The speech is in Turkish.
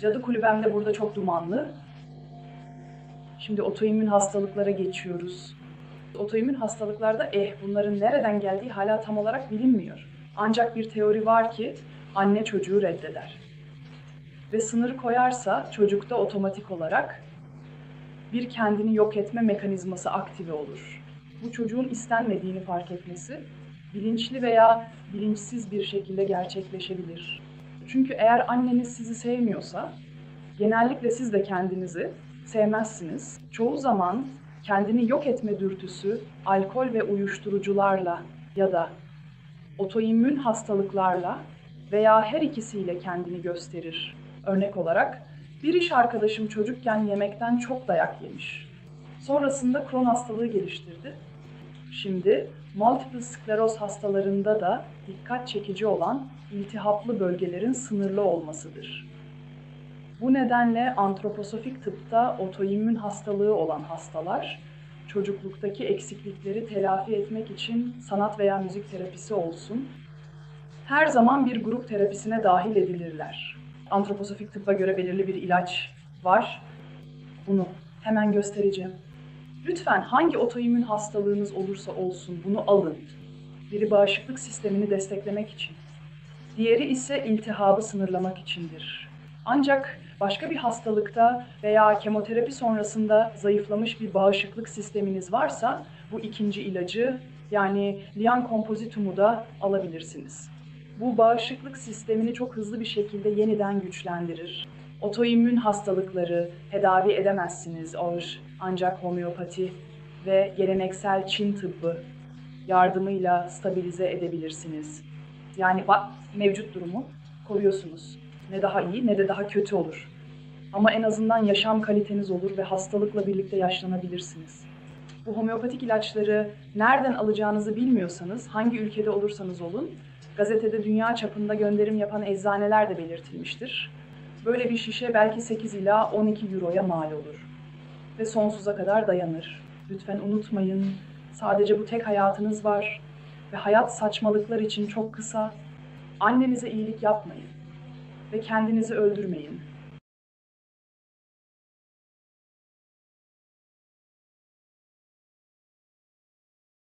Cadı kulübem de burada çok dumanlı. Şimdi otoimmün hastalıklara geçiyoruz. Otoimmün hastalıklarda eh bunların nereden geldiği hala tam olarak bilinmiyor. Ancak bir teori var ki anne çocuğu reddeder. Ve sınırı koyarsa çocukta otomatik olarak bir kendini yok etme mekanizması aktive olur. Bu çocuğun istenmediğini fark etmesi bilinçli veya bilinçsiz bir şekilde gerçekleşebilir. Çünkü eğer anneniz sizi sevmiyorsa genellikle siz de kendinizi sevmezsiniz. Çoğu zaman kendini yok etme dürtüsü alkol ve uyuşturucularla ya da otoimmün hastalıklarla veya her ikisiyle kendini gösterir. Örnek olarak bir iş arkadaşım çocukken yemekten çok dayak yemiş. Sonrasında Crohn hastalığı geliştirdi. Şimdi multiple skleroz hastalarında da dikkat çekici olan iltihaplı bölgelerin sınırlı olmasıdır. Bu nedenle antroposofik tıpta otoimmün hastalığı olan hastalar çocukluktaki eksiklikleri telafi etmek için sanat veya müzik terapisi olsun her zaman bir grup terapisine dahil edilirler. Antroposofik tıbba göre belirli bir ilaç var. Bunu hemen göstereceğim. Lütfen hangi otoimmün hastalığınız olursa olsun bunu alın. Biri bağışıklık sistemini desteklemek için. Diğeri ise iltihabı sınırlamak içindir. Ancak başka bir hastalıkta veya kemoterapi sonrasında zayıflamış bir bağışıklık sisteminiz varsa bu ikinci ilacı yani lian kompozitumu da alabilirsiniz. Bu bağışıklık sistemini çok hızlı bir şekilde yeniden güçlendirir. Otoimmün hastalıkları tedavi edemezsiniz or ancak homeopati ve geleneksel Çin tıbbı yardımıyla stabilize edebilirsiniz. Yani mevcut durumu koruyorsunuz. Ne daha iyi ne de daha kötü olur. Ama en azından yaşam kaliteniz olur ve hastalıkla birlikte yaşlanabilirsiniz. Bu homeopatik ilaçları nereden alacağınızı bilmiyorsanız, hangi ülkede olursanız olun, gazetede dünya çapında gönderim yapan eczaneler de belirtilmiştir. Böyle bir şişe belki 8 ila 12 euroya mal olur ve sonsuza kadar dayanır. Lütfen unutmayın, sadece bu tek hayatınız var ve hayat saçmalıklar için çok kısa. Annenize iyilik yapmayın ve kendinizi öldürmeyin.